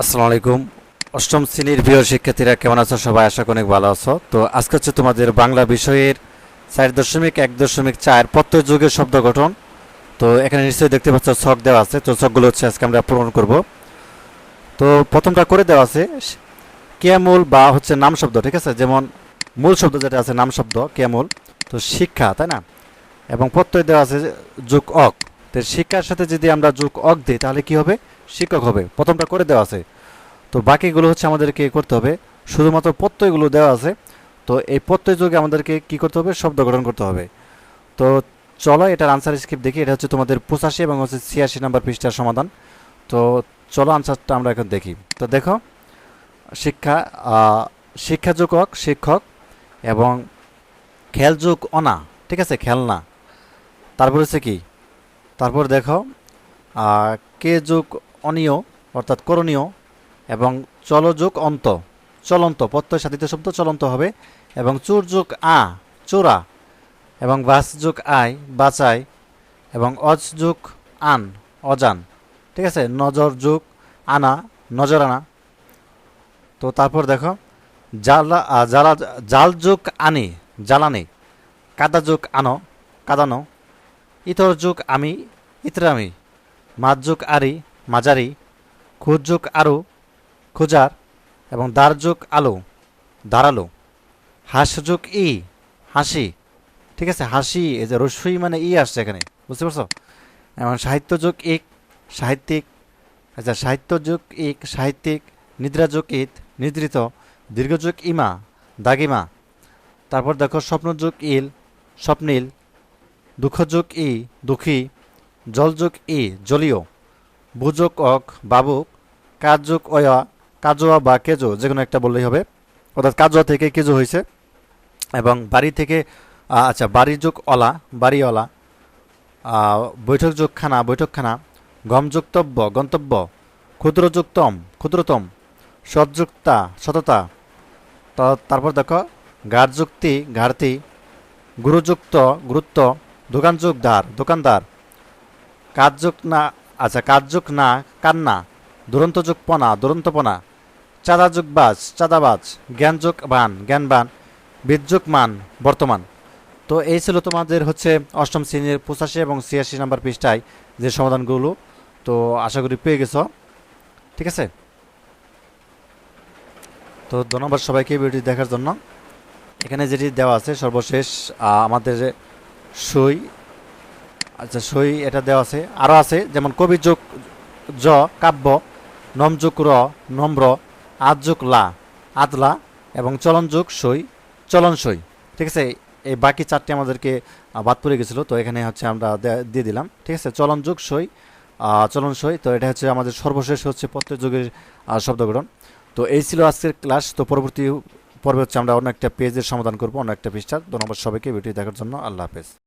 আসসালামু আলাইকুম। অষ্টম শ্রেণির প্রিয় শিক্ষার্থীরা, কেমন আছো? সবাই আশা অনেক ভালো আছো। তো আজকে হচ্ছে তোমাদের বাংলা বিষয়ের চার দশমিক, এক দশমিক চার প্রত্যয় যুগের শব্দ গঠন। তো এখানে নিশ্চয়ই দেখতে পাচ্ছ, ছক দেওয়া আছে। তো ছকগুলো হচ্ছে আজকে আমরা পূরণ করব। তো প্রথমটা করে দেওয়া আছে কেমূল বা হচ্ছে নাম শব্দ, ঠিক আছে? যেমন মূল শব্দ যেটা আছে, নাম শব্দ কেমূল তো শিক্ষা, তাই না? এবং প্রত্যয় দেওয়া আছে যুগ অক। তো শিক্ষার সাথে যদি আমরা যুগ অক দিই, তাহলে কি হবে? শিক্ষক হবে প্রথমটা করে দেওয়া আছে। তো বাকিগুলো হচ্ছে আমাদেরকে করতে হবে। শুধুমাত্র প্রত্যয়গুলো দেওয়া আছে। তো এই প্রত্যয় যুগে আমাদেরকে কি করতে হবে? শব্দ গঠন করতে হবে। তো চলো এটার আনসার স্ক্রিপ্ট দেখি। এটা হচ্ছে তোমাদের পঁচাশি এবং হচ্ছে ছিয়াশি নাম্বার পৃষ্ঠার সমাধান। তো চলো আনসারটা আমরা এখন দেখি। তো দেখো শিক্ষা আহ, শিক্ষা যুগক শিক্ষক এবং খেল যুগ অনা ঠিক আছে? খেলনা। তারপর হচ্ছে কি? তারপর দেখো কে যুগ অনিয় অর্থাৎ করণীয় এবং চলযোগ অন্ত চলন্ত প্রত্যয় সাধিত শব্দ চলন্ত হবে এবং চুর যুগ আ চোরা এবং বাস যুগ আই বাচাই এবং অজ যুগ আন অজান ঠিক আছে? নজর যুগ আনা নজর আনা। তো তারপর দেখো জ্বালা আ, জ্বালা জাল যুগ আনি জ্বালানি কাদা যুগ আনো কাদানো ইতর যুগ আমি ইতরামি মাছ যুগ আরি মাজারি খুদ যুগ আরু খুজার এবং দার যুগ আলো, দাঁড়াল। হাস যুগ ই, হাসি। ঠিক আছে, হাসি, এই যে রসই মানে ই আসছে এখানে, বুঝতে পারছ? এবং সাহিত্য যুগ ইক, সাহিত্যিক আচ্ছা সাহিত্য যুগ ইক, সাহিত্যিক নিদ্রা যুগ ইত, নিদ্রিত দীর্ঘ যুগ ইমা, দাগিমা। তারপর দেখো স্বপ্ন যুগ ইল, স্বপ্নীল দুঃখ যুগ ই, দুঃখী জল যুগ ই, জলীয়। বুযোগ অক, বাবুক কাজ যুগ অয়া, কাজোয়া বা কেজো যে কোনো একটা বললেই হবে। অর্থাৎ কাজোয়া থেকে কেজো হয়েছে এবং বাড়ি থেকে আচ্ছা বাড়ি যুগ অলা বাড়িওয়ালা বৈঠক যুগ খানা, বৈঠকখানা গম যুক্তব্য গন্তব্য ক্ষুদ্র যুক্তম ক্ষুদ্রতম, সৎযুক্তা, সততা তারপর দেখো গাঢ় যুক্তি ঘাড়তি গুরুযুক্ত, গুরুত্ব দোকান যুগ দ্বার, দোকানদার, কাজযুগ না আচ্ছা কাজযুগ না, কান্না দুরন্ত যুগ পনা, দুরন্তপনা। চাঁদা যুগ বাজ, চাঁদাবাজ জ্ঞান যুগ বান, জ্ঞানবান বিদ্যুগ মান, বর্তমান। তো এই ছিল তোমাদের হচ্ছে অষ্টম শ্রেণির পঁচাশি এবং ছিয়াশি নাম্বার পৃষ্ঠায় যে সমাধানগুলো। তো আশা করি পেয়ে গেছো। ঠিক আছে? তো ধন্যবাদ সবাইকে ভিডিওটি দেখার জন্য। এখানে যেটি দেওয়া আছে, সর্বশেষ আমাদের সই আচ্ছা সই এটা দেওয়া আছে। আরও আছে যেমন কবি যোগ জ কাব্য নম যোগ র নম্র আদ যোগ লা আদলা এবং চলন যোগ সই চলন সই। ঠিক আছে? এই বাকি চারটি আমাদেরকে বাদ পড়ে গেছিল তো এখানে হচ্ছে আমরা দিয়ে দিলাম। ঠিক আছে? চলন যোগ সই চলন সই তো এটা হচ্ছে আমাদের সর্বশেষ হচ্ছে প্রত্যেক যুগের আহ, শব্দগ্রহণ তো এই ছিল আজকের ক্লাস তো পরবর্তী পর্বে হচ্ছে আমরা অন্য একটা পেজের সমাধান করব অন্য একটা পৃষ্ঠার। ধন্যবাদ সবাইকে ভিডিও দেখার জন্য আল্লাহ হাফেজ।